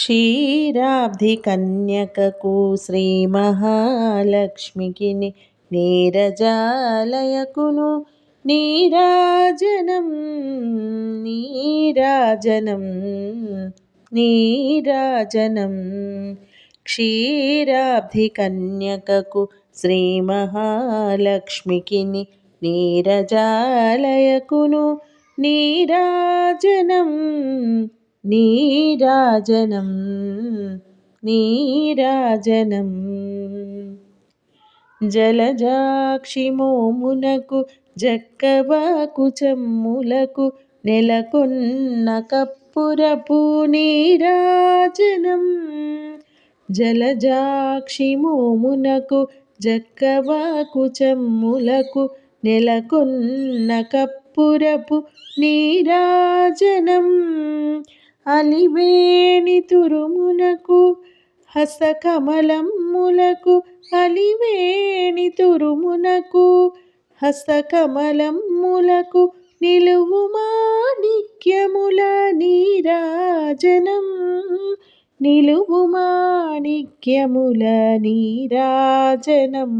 క్షీరాబ్ధి కన్యకకు శ్రీ మహాలక్ష్మికి నీరజాలయకును నీరాజనం నీరాజనం నీరాజనం. క్షీరాబ్ధి కన్యకకు శ్రీ మహాలక్ష్మికి నీరజాలయకును నీరాజనం. నీరాజనం నీరాజనం. జలజాక్షి మోమునకు జక్కవాకు చెమ్ములకు నెలకొన్న కప్పురపు నీరాజనం. జలజాక్షి మోమునకు జక్కవాకు చెమ్ములకు నెలకొన్న కప్పురపు నీరాజనం. అలివేణి తురుమునకు హస్తకమలమ్ములకు అలివేణి తురుమునకు హస్తకమలమ్ములకు నిలువు మాణిక్యముల నీరాజనం. నిలువు మాణిక్యముల నీరాజనం.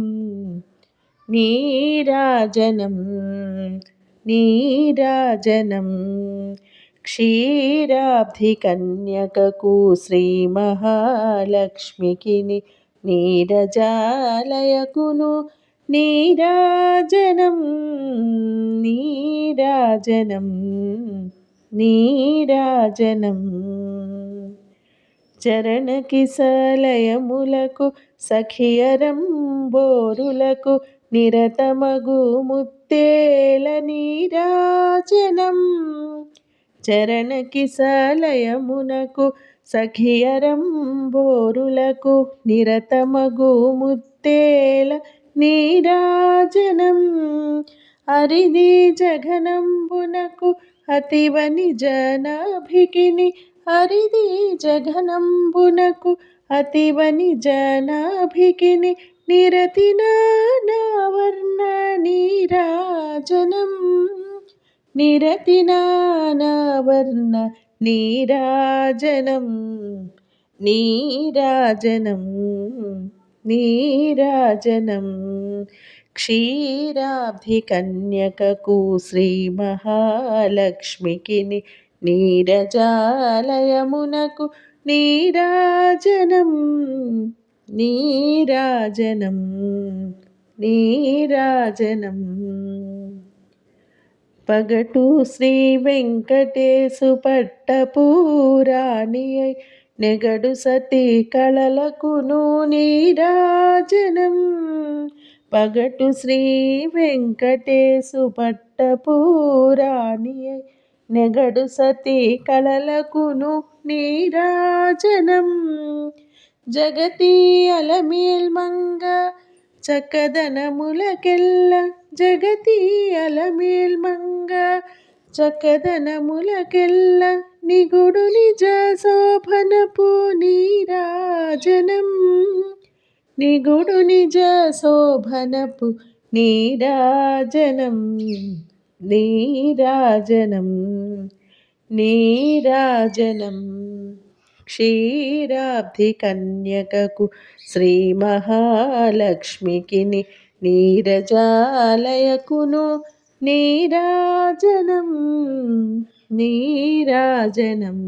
నీరాజనం నీరాజనం. క్షీరాబ్ధి కన్యకకు శ్రీ మహాలక్ష్మికి నీరజాలయకును నీరాజనం నీరాజనం నీరాజనం. చరణకిసలయములకు సఖియరం బోరులకు నిరతమగు ముత్తేల నీరాజనం. చరణకి సలయమునకు సఖియరం బోరులకు నిరతమగు ముత్తేల నీరాజనం. అరిది జఘనంబునకు అతివని జనాభికిని. అరిది జఘనంబునకు అతివని జనాభికిని. నిరతిన నావర్ణ నీరాజనం. निरतिनावर्णनीराजनं नीराजनं नीराजनं क्षीराब्धिकन्यककुश्रीमहालक्ष्मीकि नीरजालयमुनकु नीरजालयमुनकुनीराजनं नीराजनं नीराजनम्। పగటు శ్రీ వెంకటేశు పట్టపూరాణి నెగడు సతీ కళలకును నీరాజనం పగటు శ్రీ వెంకటేశు పట్టపూరాణి నెగడు సతీ కళలకును నీరాజనం జగతి అలమేల్మంగ చక్కదనములకెల్ల జగతి అలమేల్మంగ చక్కదనములకెల్ల నిగుడు నిజ శోభనపు నీరాజనం. నిగుడు నిజ శోభనపు నీరాజనం. నీరాజనం. నీరాజనం. క్షీరాబ్ధి కన్యకకు శ్రీ మహాలక్ష్మికి నీరజాలయకును నీరాజనం నీరాజనం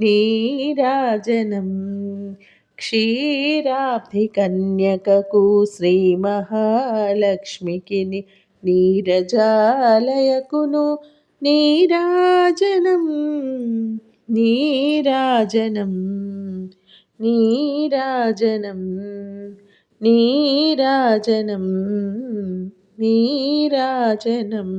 నీరాజనం. క్షీరాబ్ధి కన్యకకు శ్రీ మహాలక్ష్మికి నీరజాలయకును నీరాజనం. నీరాజనం నీరాజనం నీరాజనం నీరాజనం